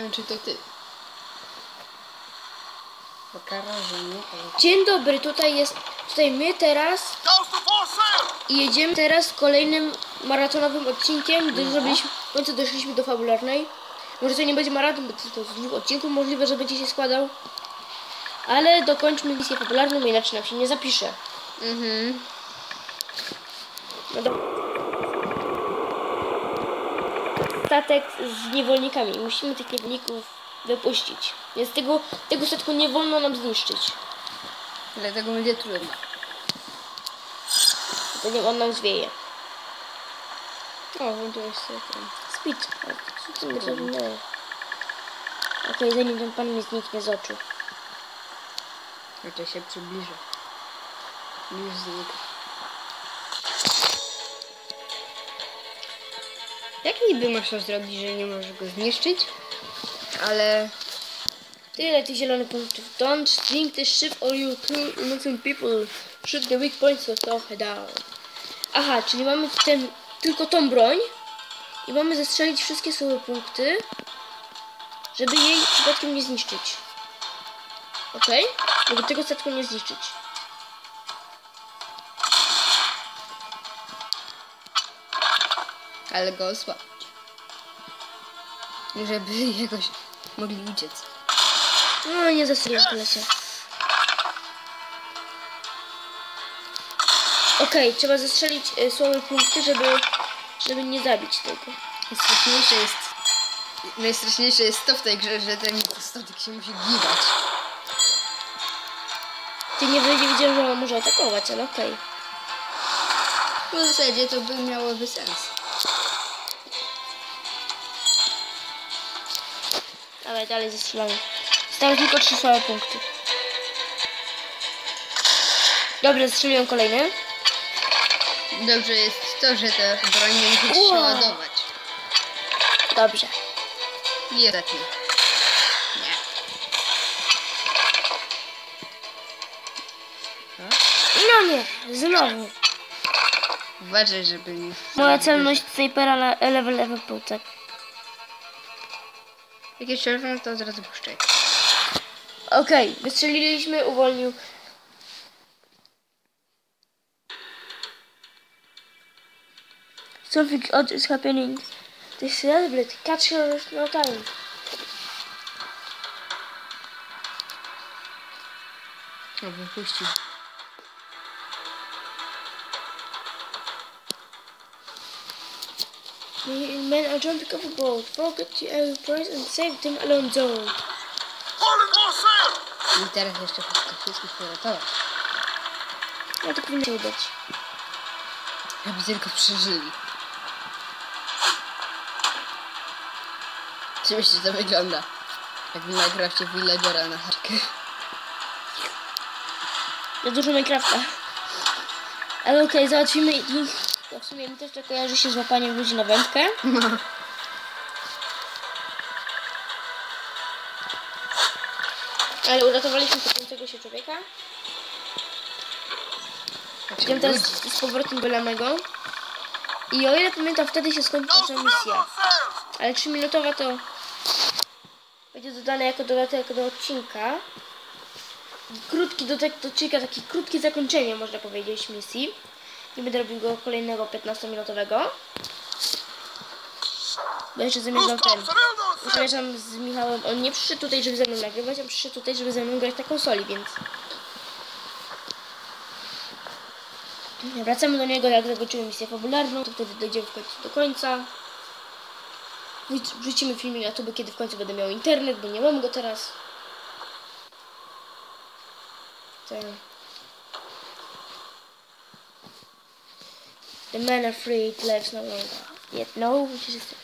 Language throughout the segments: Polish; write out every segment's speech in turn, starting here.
Nie wiedziałem, czy to ty. Dzień dobry, tutaj jest, tutaj my teraz i jedziemy teraz kolejnym maratonowym odcinkiem, gdyż zrobiliśmy, w końcu doszliśmy do fabularnej. Może to nie będzie maraton, bo to, to z dwóch odcinków możliwe, że będzie się składał. Ale dokończmy misję fabularną, inaczej nam się nie zapisze. Mhm. No dobra. Statek z niewolnikami. Musimy tych niewolników wypuścić. Więc tego, tego statku nie wolno nam zniszczyć. Dlatego będzie trudno. Nie on nam zwieje. O, włączyłeś sobie ten. Speed. Co ty zrobiłeś? Okej, zanim ten pan mi zniknie z oczu. Raczej się przybliżę. Już znika. Jak niby masz to zrobić, że nie możesz go zniszczyć? Ale... Tyle tych zielonych punktów. Don't sink the ship or you kill innocent people. Shoot the weak points of the down. Aha, czyli mamy ten, tylko tą broń i mamy zestrzelić wszystkie słabe punkty, żeby jej przypadkiem nie zniszczyć. Okej? Żeby tego statku nie zniszczyć. Ale go osłabić. Żeby jakoś mogli uciec. No, nie zastrzeliłem w lesie. Okej, trzeba zestrzelić y, słabe punkty, żeby, żeby nie zabić tego. Najstraszniejsze jest... Najstraszniejsze jest to w tej grze, że ten statek się musi gibać. Ty nie, nie wiedziałem, że on może atakować, ale okej. W zasadzie to by miałoby sens. Dawaj, dalej zestrzelamy. Stały tylko trzy słabe punkty. Dobra, zestrzeliłem kolejny. Dobrze jest to, że te broń nie musi przeładować. Dobrze. I ostatni. Nie. No nie, znowu. Uważaj, żeby nie... Moja celność snajpera na level level półtek. Jak jest czerwony, to od razu puszczaj. Okej, wystrzeliliśmy, uwolnił. Something odd is happening. This celebrity, catch her no time. O, wypuścił. The men are trying to cover boat. Forget the air price and save them alone zone. Holding for sale! I teraz jeszcze wszystkich uratować. No to powinno się udać. Aby tylko przeżyli. Oczywiście to wygląda. Jak w Minecrafcie villagera na haczkę. Za dużo Minecrafta. Ale okej, załatwimy ich. W sumie mi też to kojarzy się z łapaniem ludzi na wędkę. No. Ale uratowaliśmy topiącego się człowieka. Idziemy teraz ludzi. z powrotem do Lanego. I o ile pamiętam, wtedy się skończy nasza misja. Ale 3 minutowa to będzie dodane jako dodatek do odcinka. Krótki dodatek do odcinka, takie krótkie zakończenie można powiedzieć misji. Nie będę robił go kolejnego 15-minutowego. Bo jeszcze zamierzam ten. Zamierzam z Michałem. On nie przyszedł tutaj, żeby ze mną nagrywać, a przyszedł tutaj, żeby ze mną grać na konsoli, więc. Wracamy do niego, jak zakończymy misję fabularną, to wtedy dojdziemy w końcu do końca. Wrzuc- Wrzucimy filmik na YouTube, kiedy w końcu będę miał internet, bo nie mam go teraz. Ten. The men are free, lives no longer. Yet no, which is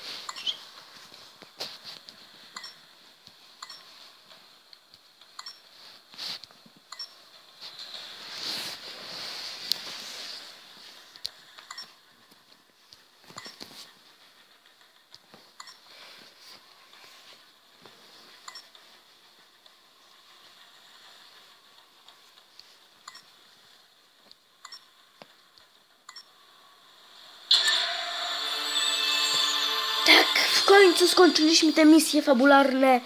końcu skończyliśmy te misje fabularne.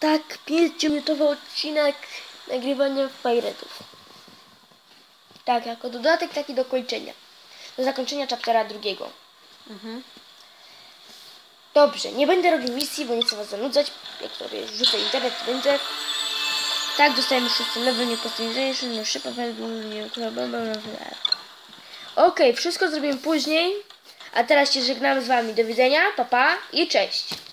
Tak, 5-minutowy odcinek nagrywania Piratów. Tak, jako dodatek taki do kończenia. Do zakończenia chaptera drugiego. Dobrze, nie będę robił misji, bo nie chcę was zanudzać. Jak sobie rzucę internet, to będzie. Tak, dostajemy szósty level, nie customization, no szybko, nie Okej, wszystko zrobimy później. A teraz się żegnamy z wami. Do widzenia, papa pa, i cześć.